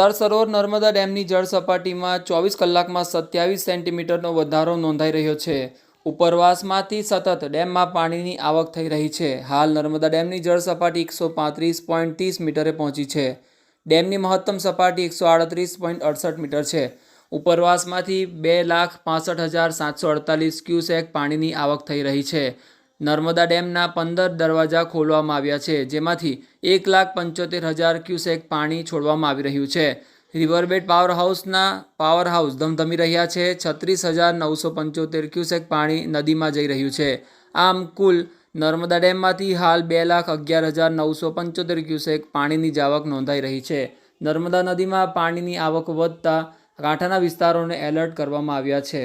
સરદાર સરોવર નર્મદા ડેમની જળ સપાટીમાં ચોવીસ કલાકમાં સત્યાવીસ સેન્ટીમીટરનો વધારો નોંધાઈ રહ્યો છે. ઉપરવાસમાંથી સતત ડેમમાં પાણીની આવક થઈ રહી છે. હાલ નર્મદા ડેમની જળ સપાટી એકસો પાંત્રીસ પોઈન્ટ ત્રીસ મીટરે પહોંચી છે. ડેમની મહત્તમ સપાટી એકસો આડત્રીસ પોઈન્ટ અડસઠ મીટર છે. ઉપરવાસમાંથી બે લાખ પાસઠ હજાર સાતસો અડતાલીસ ક્યુસેક પાણીની આવક થઈ રહી છે. નર્મદા ડેમના પંદર દરવાજા ખોલવામાં આવ્યા છે, જેમાંથી એક લાખ પંચોતેર હજાર ક્યુસેક પાણી છોડવામાં આવી રહ્યું છે. રિવરબેડ પાવર હાઉસના પાવર હાઉસ ધમધમી રહ્યા છે. છત્રીસ હજાર નવસો પંચોતેર ક્યુસેક પાણી નદીમાં જઈ રહ્યું છે. આમ કુલ નર્મદા ડેમમાંથી હાલ બે લાખ અગિયાર હજાર નવસો પંચોતેર ક્યુસેક પાણીની જાવક નોંધાઈ રહી છે. નર્મદા નદીમાં પાણીની આવક વધતા કાંઠાના વિસ્તારોને એલર્ટ કરવામાં આવ્યા છે.